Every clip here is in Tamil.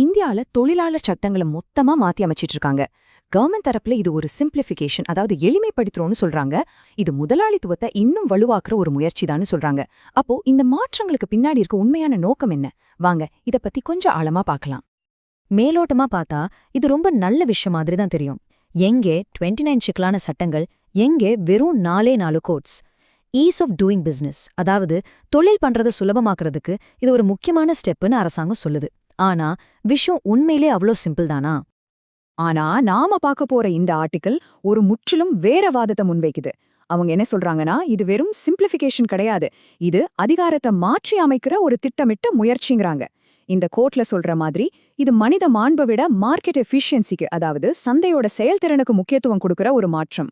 இந்தியால தொழிலாளர் சட்டங்களை மொத்தமா மாத்தி அமைச்சிட்டு இருக்காங்க கவர்மெண்ட் தரப்புல இது ஒரு சிம்பிளிஃபிகேஷன் அதாவது எளிமைப்படுத்துறோம்னு சொல்றாங்க. இது முதலாளித்துவத்தை இன்னும் வலுவாக்குற ஒரு முயற்சிதான்னு சொல்றாங்க. அப்போ இந்த மாற்றங்களுக்கு பின்னாடி இருக்க உண்மையான நோக்கம் என்ன? வாங்க இத பத்தி கொஞ்சம் ஆழமா பார்க்கலாம் மேலோட்டமா பார்த்தா இது ரொம்ப நல்ல விஷயம் மாதிரி தான் தெரியும். எங்கே 29 நைன் சிக்கலான சட்டங்கள் எங்கே வெறும் நாலே நாலு codes. Ease of doing business அதாவது தொழில் பண்றதை சுலபமாக்குறதுக்கு இது ஒரு முக்கியமான ஸ்டெப்புன்னு அரசாங்கம் சொல்லுது. ஆனா விஷயம் உண்மையிலே அவ்வளோ சிம்பிள் தானா? ஆனா நாம பார்க்க போற இந்த ஆர்டிக்கல் ஒரு முற்றிலும் வேற வாதத்தை முன்வைக்குது. அவங்க என்ன சொல்றாங்கன்னா இது வெறும் சிம்பிளிஃபிகேஷன் கிடையாது. இது அதிகாரத்தை மாற்றி அமைக்கிற ஒரு திட்டமிட்ட முயற்சிங்கிறாங்க. இந்த கோர்ட்ல சொல்ற மாதிரி இது மனித மாண்பை விட மார்க்கெட் எஃபிஷியன்சிக்கு அதாவது சந்தையோட செயல்திறனுக்கு முக்கியத்துவம் கொடுக்கிற ஒரு மாற்றம்.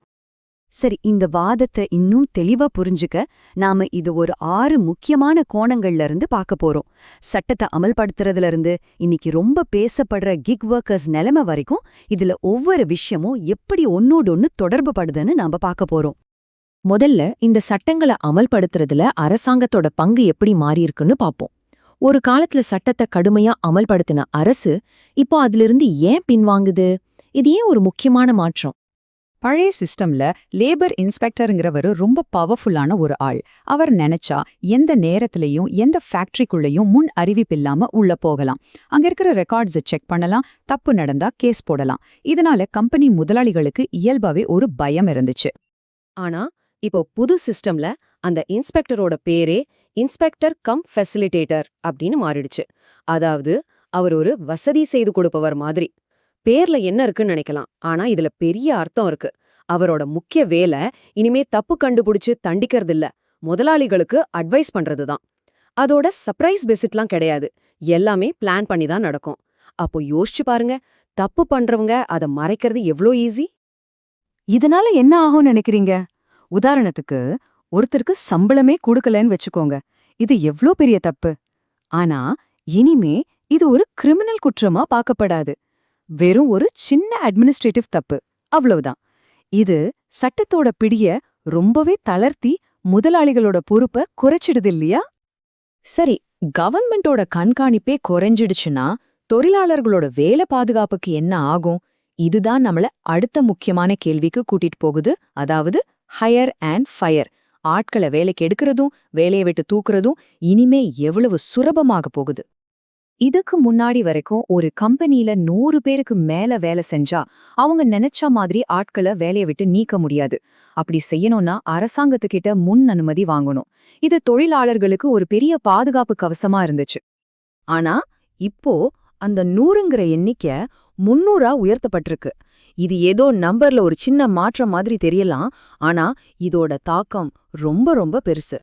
சரி இந்த வாதத்தை இன்னும் தெளிவா புரிஞ்சுக்க நாம இது ஒரு ஆறு முக்கியமான கோணங்கள்ல இருந்து பார்க்க போறோம். சட்டத்தை அமல்படுத்துறதுல இருந்து இன்னைக்கு ரொம்ப பேசப்படுற கிக் ஒர்க்கர்ஸ் நிலைமை வரைக்கும் இதுல ஒவ்வொரு விஷயமும் எப்படி ஒன்னோடு ஒன்னு தொடர்பு படுதுன்னு நாம பார்க்க போறோம். முதல்ல இந்த சட்டங்களை அமல்படுத்துறதுல அரசாங்கத்தோட பங்கு எப்படி மாறியிருக்குன்னு பாப்போம் ஒரு காலத்துல சட்டத்தை கடுமையா அமல்படுத்தின அரசு இப்போ அதிலிருந்து ஏன் பின்வாங்குது? இது ஏன் ஒரு முக்கியமான மாற்றம்? பழைய சிஸ்டம்ல லேபர் இன்ஸ்பெக்டருங்கிறவரு ரொம்ப பவர்ஃபுல்லான ஒரு ஆள். அவர் நினைச்சா எந்த நேரத்திலையும் எந்த ஃபேக்டரிக்குள்ளேயும் முன் அறிவிப்பில்லாம உள்ள போகலாம். அங்க இருக்கிற ரெக்கார்ட்ஸை செக் பண்ணலாம் தப்பு நடந்தா கேஸ் போடலாம். இதனால கம்பெனி முதலாளிகளுக்கு இயல்பாவே ஒரு பயம் இருந்துச்சு. ஆனா இப்போ புது சிஸ்டம்ல அந்த இன்ஸ்பெக்டரோட பேரே இன்ஸ்பெக்டர் கம் ஃபெசிலிட்டேட்டர் அப்படின்னு மாறிடுச்சு. அதாவது அவர் ஒரு வசதி செய்து கொடுப்பவர் மாதிரி. பேர்ல என்ன இருக்குன்னு நினைக்கலாம். ஆனா இதுல பெரிய அர்த்தம் இருக்கு. அவரோட முக்கிய வேலை இனிமே தப்பு கண்டுபிடிச்சு தண்டிக்கிறது இல்ல முதலாளிகளுக்கு அட்வைஸ் பண்றதுதான். அதோட சர்ப்ரைஸ் பெசிட்லாம் கிடையாது. எல்லாமே பிளான் பண்ணி தான் நடக்கும். அப்போ யோசிச்சு பாருங்க தப்பு பண்றவங்க அதை மறைக்கிறது எவ்ளோ ஈஸி? இதனால என்ன ஆகும்னு நினைக்கிறீங்க? உதாரணத்துக்கு ஒருத்தருக்கு சம்பளமே கொடுக்கலன்னு வச்சுக்கோங்க. இது எவ்ளோ பெரிய தப்பு. ஆனா இனிமே இது ஒரு கிரிமினல் குற்றமா பார்க்கப்படாது. வெறும் ஒரு சின்ன அட்மினிஸ்ட்ரேட்டிவ் தப்பு. அவ்வளவுதான். இது சட்டத்தோட பிடிய ரொம்பவே தளர்த்தி முதலாளிகளோட பொறுப்பை குறைச்சிடுது இல்லையா? சரி கவர்மெண்டோட கண்காணிப்பே குறைஞ்சிடுச்சுன்னா தொழிலாளர்களோட வேலை பாதுகாப்புக்கு என்ன ஆகும்? இதுதான் நம்மள அடுத்த முக்கியமான கேள்விக்கு கூட்டிட்டு போகுது. அதாவது ஹையர் அண்ட் ஃபயர் ஆட்களை வேலைக்கு எடுக்கிறதும் வேலையை விட்டு தூக்குறதும் இனிமே எவ்வளவு சுலபமாக போகுது. இதுக்கு முன்னாடி வரைக்கும் ஒரு கம்பெனில நூறு பேருக்கு மேல வேலை செஞ்சா அவங்க நினைச்ச மாதிரி ஆட்களை வேலையை விட்டு நீக்க முடியாது. அப்படி செய்யணும்னா அரசாங்கத்துக்கிட்ட முன் அனுமதி வாங்கணும். இது தொழிலாளர்களுக்கு ஒரு பெரிய பாதுகாப்பு கவசமா இருந்துச்சு. ஆனா இப்போ அந்த நூறுங்கிற எண்ணிக்கை முன்னூறா உயர்த்தப்பட்டிருக்கு. இது ஏதோ நம்பர்ல ஒரு சின்ன மாற்றம் மாதிரி தெரியலாம். ஆனா இதோட தாக்கம் ரொம்ப ரொம்ப பெருசு.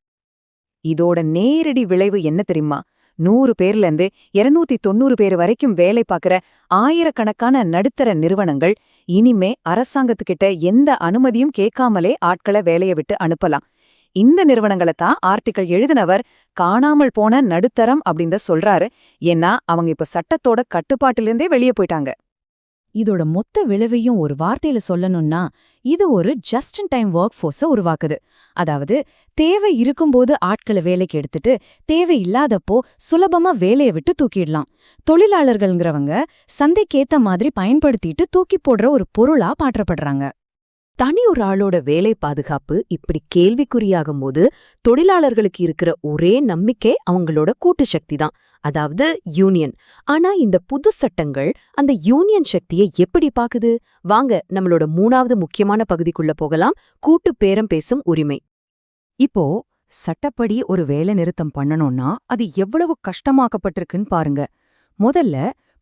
இதோட நேரடி விளைவு என்ன தெரியுமா? நூறு பேர்ல இருந்து இருநூத்தி தொண்ணூறு பேர் வரைக்கும் வேலை பார்க்குற ஆயிரக்கணக்கான நடுத்தர நிறுவனங்கள் இனிமே அரசாங்கத்துக்கிட்ட எந்த அனுமதியும் கேட்காமலே ஆட்களை வேலையை விட்டு அனுப்பலாம். இந்த நிறுவனங்களை தான் ஆர்டிக்கல் எழுதினவர் காணாமல் போன நடுத்தரம் அப்படின்னு சொல்றாரு. ஏன்னா அவங்க இப்ப சட்டத்தோட கட்டுப்பாட்டிலிருந்தே வெளியே போயிட்டாங்க. இதோட மொத்த விளைவையும் ஒரு வார்த்தையில சொல்லணும்னா இது ஒரு ஜஸ்ட் இன் டைம் ஒர்க் ஃபோர்ஸை உருவாக்குது. அதாவது தேவை இருக்கும்போது ஆட்களை வேலைக்கு எடுத்துட்டு தேவை இல்லாதப்போ சுலபமா வேலையை விட்டு தூக்கிடலாம். தொழிலாளர்கள்ங்கிறவங்க சந்தைக்கேத்த மாதிரி பயன்படுத்திட்டு தூக்கி போடுற ஒரு பொருளா மாற்றப்படுறாங்க. தனி ஒரு ஆளோட வேலை பாதுகாப்பு இப்படி கேள்விக்குறியாகும் போது தொழிலாளர்களுக்கு இருக்கிற ஒரே நம்பிக்கை அவங்களோட கூட்டு சக்தி தான். அதாவது யூனியன் ஆனா இந்த புது சட்டங்கள் அந்த யூனியன் சக்தியை எப்படி பாக்குது? வாங்க நம்மளோட மூணாவது முக்கியமான பகுதிக்குள்ள போகலாம். கூட்டு பேரம் பேசும் உரிமை. இப்போ சட்டப்படி ஒரு வேலை நிறுத்தம் பண்ணணும்னா அது எவ்வளவு கஷ்டமாக்கப்பட்டிருக்குன்னு பாருங்க. முதல்ல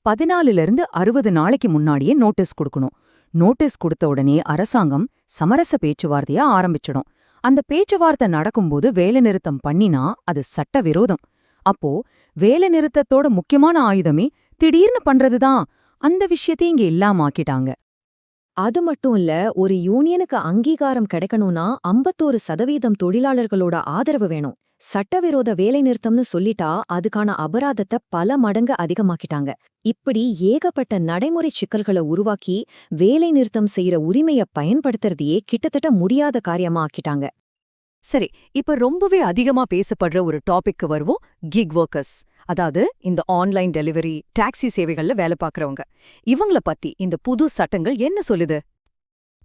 பதினாலுல இருந்து அறுபது நாளைக்கு முன்னாடியே நோட்டீஸ் கொடுக்கணும். நோட்டீஸ் கொடுத்த உடனே அரசாங்கம் சமரச பேச்சுவார்த்தையா ஆரம்பிச்சிடும். அந்த பேச்சுவார்த்தை நடக்கும்போது வேலைநிறுத்தம் பண்ணினா அது சட்ட விரோதம் அப்போ வேலைநிறுத்தத்தோட முக்கியமான ஆயுதமே திடீர்னு பண்றதுதான். அந்த விஷயத்தையும் இங்க இல்லாம ஆக்கிட்டாங்க. அது மட்டும் இல்ல ஒரு யூனியனுக்கு அங்கீகாரம் கிடைக்கணும்னா ஐம்பத்தோரு சதவீதம் தொழிலாளர்களோட ஆதரவு வேணும். சட்டவிரோத வேலை நிறுத்தம்னு சொல்லிட்டா அதுக்கான அபராதத்தை பல மடங்கு அதிகமாக்கிட்டாங்க. இப்படி ஏகப்பட்ட நடைமுறை சிக்கல்களை உருவாக்கி வேலை நிறுத்தம் செய்யற உரிமைய பயன்படுத்துறதையே கிட்டத்தட்ட முடியாத காரியமா ஆக்கிட்டாங்க. சரி இப்ப ரொம்பவே அதிகமா பேசப்படுற ஒரு டாபிக்கு வருவோம் கிக் ஒர்க்கர்ஸ் அதாவது இந்த ஆன்லைன் டெலிவரி டாக்ஸி சேவைகள்ல வேலை பார்க்கறவங்க. இவங்கள பத்தி இந்த புது சட்டங்கள் என்ன சொல்லுது?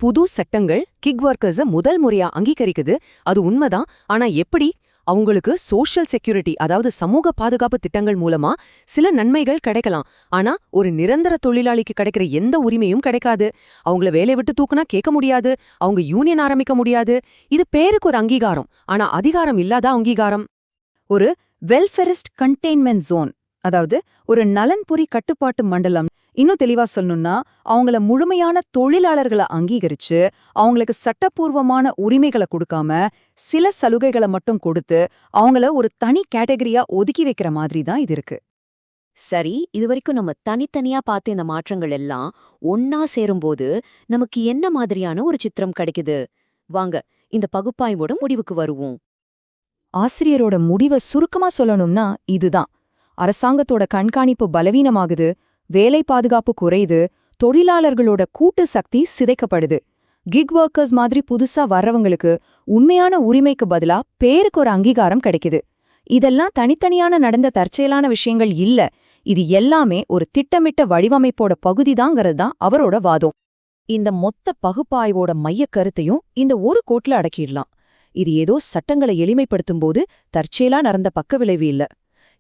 புது சட்டங்கள் கிக் ஒர்க்கர்ஸ முதல் முறையா அங்கீகரிக்குது. அது உண்மைதான். ஆனா எப்படி? அவங்களுக்கு சோஷியல் செக்யூரிட்டி அதாவது சமூக பாதுகாப்பு திட்டங்கள் மூலமா சில நன்மைகள் கிடைக்கலாம். ஆனா ஒரு நிரந்தர தொழிலாளிக்கு கிடைக்கிற எந்த உரிமையும் கிடைக்காது. அவங்கள வேலையை விட்டு தூக்குனா கேட்க முடியாது. அவங்க யூனியன் ஆரம்பிக்க முடியாது. இது பேருக்கு ஒரு அங்கீகாரம். ஆனா அதிகாரம் இல்லாத அங்கீகாரம். ஒரு வெல்ஃபெரிஸ்ட் கண்டெய்ன்மெண்ட் ஜோன் அதாவது ஒரு நலன்புரி கட்டுப்பாட்டு மண்டலம் இன்னும் தெளிவா சொல்லணும்னா அவங்கள முழுமையான தொழிலாளர்களை அங்கீகரிச்சு அவங்களுக்கு சட்டப்பூர்வமான உரிமைகளை கொடுக்காம சில சலுகைகளை மட்டும் கொடுத்து அவங்கள ஒரு தனி கேட்டகரியா ஒதுக்கி வைக்கிற மாதிரி தான் இது இருக்கு. சரி இதுவரைக்கும் நம்ம தனித்தனியா பார்த்த இந்த மாற்றங்கள் எல்லாம் ஒன்னா சேரும்போது நமக்கு என்ன மாதிரியான ஒரு சித்திரம் கிடைக்குது? வாங்க இந்த பகுப்பாய்வோட முடிவுக்கு வருவோம். ஆசிரியரோட முடிவை சுருக்கமா சொல்லணும்னா இதுதான் அரசாங்கத்தோட கண்காணிப்பு பலவீனமாகுது வேலை பாதுகாப்பு குறையுது தொழிலாளர்களோட கூட்டு சக்தி சிதைக்கப்படுது. கிக் ஒர்க்கர்ஸ் மாதிரி புதுசா வர்றவங்களுக்கு உண்மையான உரிமைக்கு பதிலா பேருக்கு ஒரு அங்கீகாரம் கிடைக்குது. இதெல்லாம் தனித்தனியான நடந்த தற்செயலான விஷயங்கள் இல்ல. இது எல்லாமே ஒரு திட்டமிட்ட வடிவமைப்போட பகுதிதாங்கிறது தான் அவரோட வாதம். இந்த மொத்த பகுப்பாய்வோட மையக் கருத்தையும் இந்த ஒரு கோட்ல அடக்கிடலாம். இது ஏதோ சட்டங்களை எளிமைப்படுத்தும் போது தற்செயலா நடந்த பக்க விளைவு இல்ல.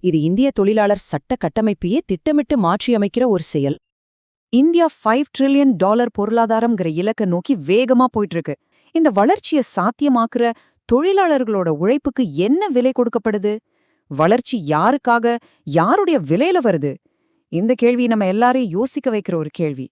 இது இந்திய தொழிலாளர் சட்ட கட்டமைப்பையே திட்டமிட்டு மாற்றியமைக்கிற ஒரு செயல். இந்தியா ஃபைவ் ட்ரில்லியன் டாலர் பொருளாதாரம்ங்கிற இலக்க நோக்கி வேகமா போயிட்டு இருக்கு இந்த வளர்ச்சியை சாத்தியமாக்குற தொழிலாளர்களோட உழைப்புக்கு என்ன விலை கொடுக்கப்படுது? வளர்ச்சி யாருக்காக யாருடைய விலையில வருது? இந்த கேள்வி நம்ம எல்லாரையும் யோசிக்க வைக்கிற ஒரு கேள்வி.